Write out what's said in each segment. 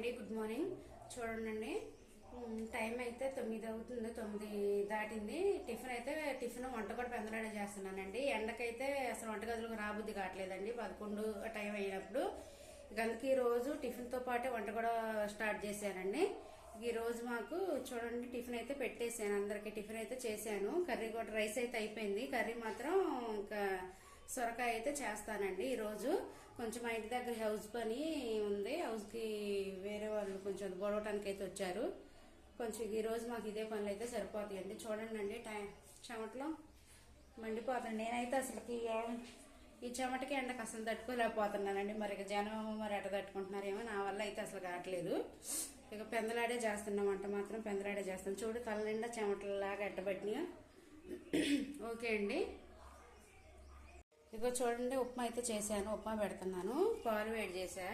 అండి good morning. చూడండి time అయితే తొమ్మిది అవుతుంది తొమ్మిది దాటింది. టిఫిన్ అయితే టిఫిన్ వంట కూడా పెందలాడే చేస్తున్నానండి. ఎండకైతే అసలు వంటగదిలోకి రాబుద్ది కావట్లేదండి. పదకొండు టైం అయినప్పుడు. గందుకి రోజు టిఫిన్తో పాటే వంట కూడా స్టార్ట్ చేశానండి. ఈరోజు మాకు చూడండి టిఫిన్ అయితే పెట్టేశాను. అందరికీ టిఫిన్ అయితే చేశాను. కర్రీ కూడా రైస్ అయితే అయిపోయింది. కర్రీ మాత్రం ఇంకా సొరకాయ అయితే చేస్తానండి ఈరోజు కొంచెం మా ఇంటి దగ్గర హౌస్ పని ఉంది. హౌస్కి కొంచెం గొడవటానికి అయితే వచ్చారు. కొంచెం ఈరోజు మాకు ఇదే పనులు అయితే సరిపోతాయండి. చూడండి అండి టైం. చెమటలో మండిపోతుంది. నేనైతే అసలుకి ఈ చెమటకి ఎండకు అసలు తట్టుకోలేకపోతున్నానండి. మరి ఇక జనం మరి ఎట తట్టుకుంటున్నారేమో నా వల్ల అయితే అసలు కావట్లేదు. ఇక పెందలాడే చేస్తున్నాం వంట మాత్రం పెందలాడే చేస్తాం చూడు తల నిండా చెమటలాగా ఎట్టబట్టినాయి. ఓకే అండి. ఇగో చూడండి ఉప్మా అయితే చేశాను. ఉప్మా పెడుతున్నాను. పాలు వేడి చేసా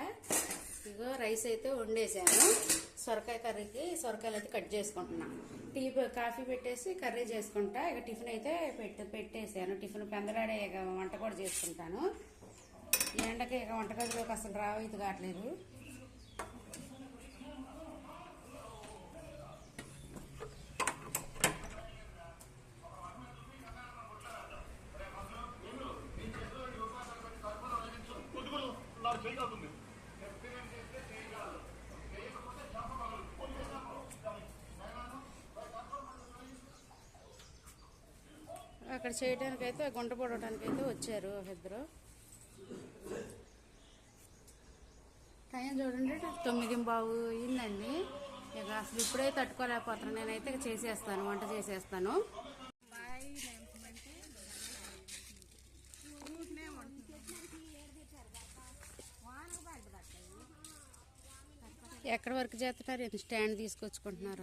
ఇగో రైస్ అయితే వండేసాను. సొరకాయ కర్రీకి సొరకాయలు అయితే కట్ చేసుకుంటున్నా. టీ కాఫీ పెట్టేసి కర్రీ చేసుకుంటా. ఇక టిఫిన్ అయితే పెట్టి పెట్టేసాను. టిఫిన్ పెందలాడే ఇక వంట కూడా చేసుకుంటాను. ఎండకి ఇక వంటగదిలోకి అసలు రావైతే కావట్లేదు. అక్కడ చేయడానికైతే గుంట పొడవడానికైతే వచ్చారు ఇద్దరు. టైం చూడండి తొమ్మిది బావు అయిందండి. ఇక అసలు ఇప్పుడే తట్టుకోలేకపోతున్నాను నేనైతే ఇక చేసేస్తాను వంట చేసేస్తాను. ఎక్కడ వరకు చేస్తున్నారు? ఎంత స్టాండ్ తీసుకొచ్చుకుంటున్నారు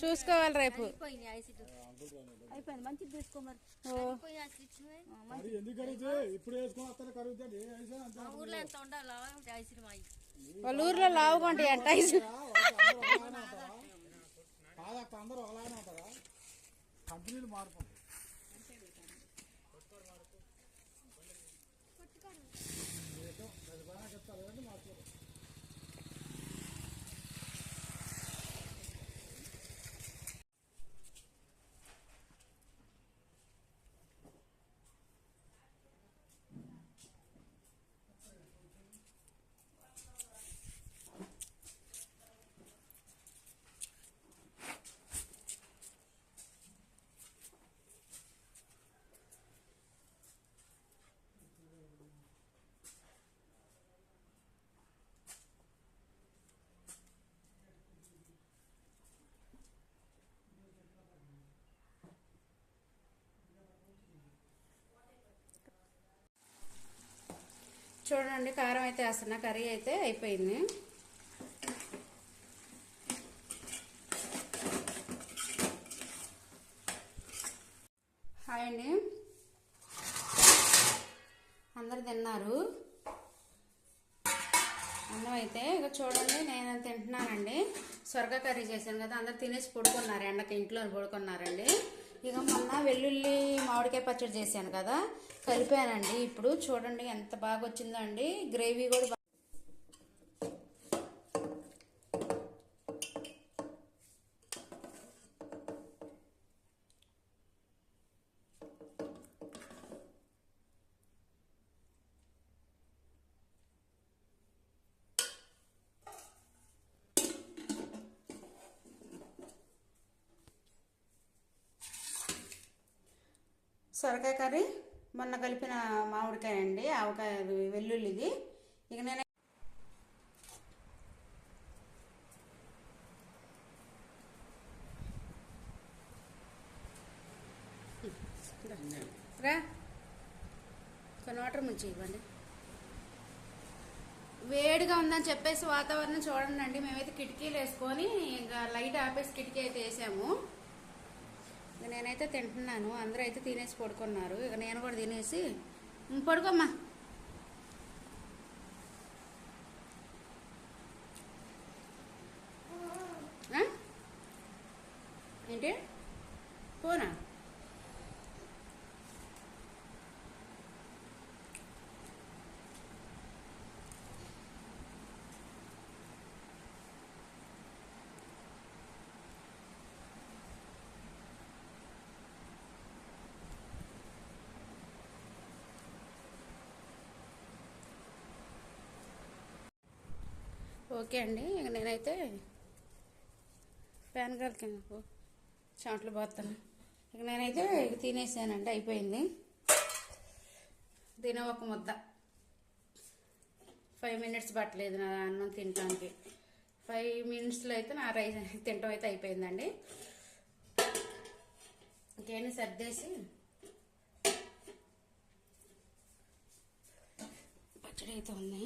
చూసుకోవాలి రేపు. ఊర్లో వాళ్ళ ఊర్లో లావుకుంటాయి అంట ఐస్ కాదక్క అందరూ అలానే ఉంటారా కంపెనీలు మారుకుంటాయి చూడండి కారం అయితే వేస్తున్న కర్రీ అయితే అయిపోయింది. హాయ్ అండి. అందరు తిన్నారు? అన్నం అయితే ఇక చూడండి నేను తింటున్నానండి. సొరగ కర్రీ చేశాను కదా అందరు తినేసి పడుకున్నారు ఎండకి ఇంట్లో పడుకున్నారండి. ఇక మొన్న వెల్లుల్లి మామిడికాయ పచ్చడి చేశాను కదా కలిపానండి. ఇప్పుడు చూడండి ఎంత బాగా వచ్చిందో అండి గ్రేవీ కూడా సొరకాయ కర్రీ మొన్న కలిపిన మామిడికాయ అండి ఆవకాయ వెల్లుల్లిది. ఇక నేను రా. కొన్ని వాటర్ ముంచి ఇవ్వండి. వేడిగా ఉందని చెప్పేసి వాతావరణం చూడండి అండి మేమైతే కిటికీలు వేసుకొని ఇంకా లైట్ ఆపేసి కిటికీ అయితే వేసాము. నేనైతే తింటున్నాను అందరూ అయితే తినేసి పడుకున్నారు. ఇక నేను కూడా తినేసి పడుకోమ్మా. ఓకే అండి. ఇక నేనైతే ఫ్యాన్ గాలికి నాకు చాట్లు పోతాను ఇక నేనైతే ఇక తినేసానండి అయిపోయింది. తినే ఒక ముద్ద. ఫైవ్ మినిట్స్ పట్టలేదు నా అన్నం తినడానికి ఫైవ్ మినిట్స్లో అయితే నా రైస్ తినటం అయితే అయిపోయిందండి. ఇంకేమీ సర్దేసి? పచ్చడి అయితే ఉంది.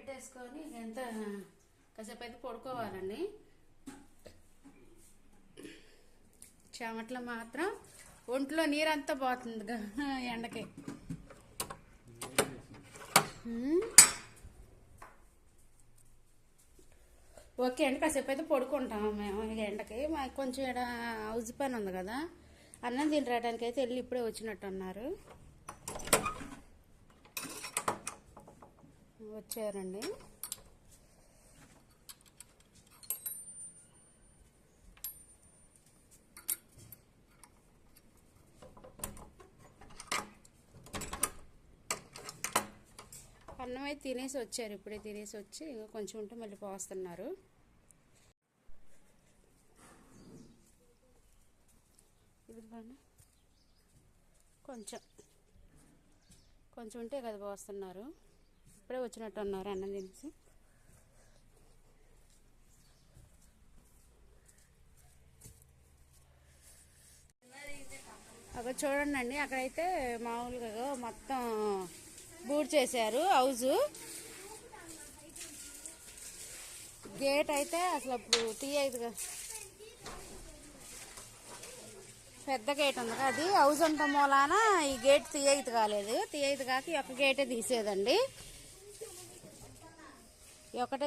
పెట్టేసుకొని ఎంత కాసేపు అయితే పడుకోవాలండి. చెమట్లో మాత్రం ఒంట్లో నీరంతా పోతుంది ఎండకి. ఓకే అండి కాసేపు అయితే పడుకుంటాం మేము ఇక ఎండకి. మాకు కొంచెం ఇక్కడ హౌస్ పని ఉంది కదా అన్నం తినరాడానికి అయితే వెళ్ళి ఇప్పుడే వచ్చినట్టు వచ్చారండి. అన్నం అయితే తినేసి వచ్చారు ఇప్పుడే తినేసి వచ్చి ఇంకా కొంచెం ఉంటే మళ్ళీ పోస్తున్నారు. ఇదిగోండి కొంచెం కొంచెం ఉంటే కదా పోస్తున్నారు. ఇప్పుడే వచ్చినట్టు ఉన్నారు అన్నం తినేసి. అక్కడ చూడండి అక్కడైతే మామూలుగా మొత్తం బూడ్ చేశారు హౌస్. గేట్ అయితే అసలు అప్పుడు తీయదుగా పెద్ద గేట్ ఉంది అది హౌజ్ ఉంటాం మూలాన ఈ గేట్ తీయదు కాలేదు. తీయదు కాక ఈ ఒక్క గేటే తీసేదండి. ఒకటి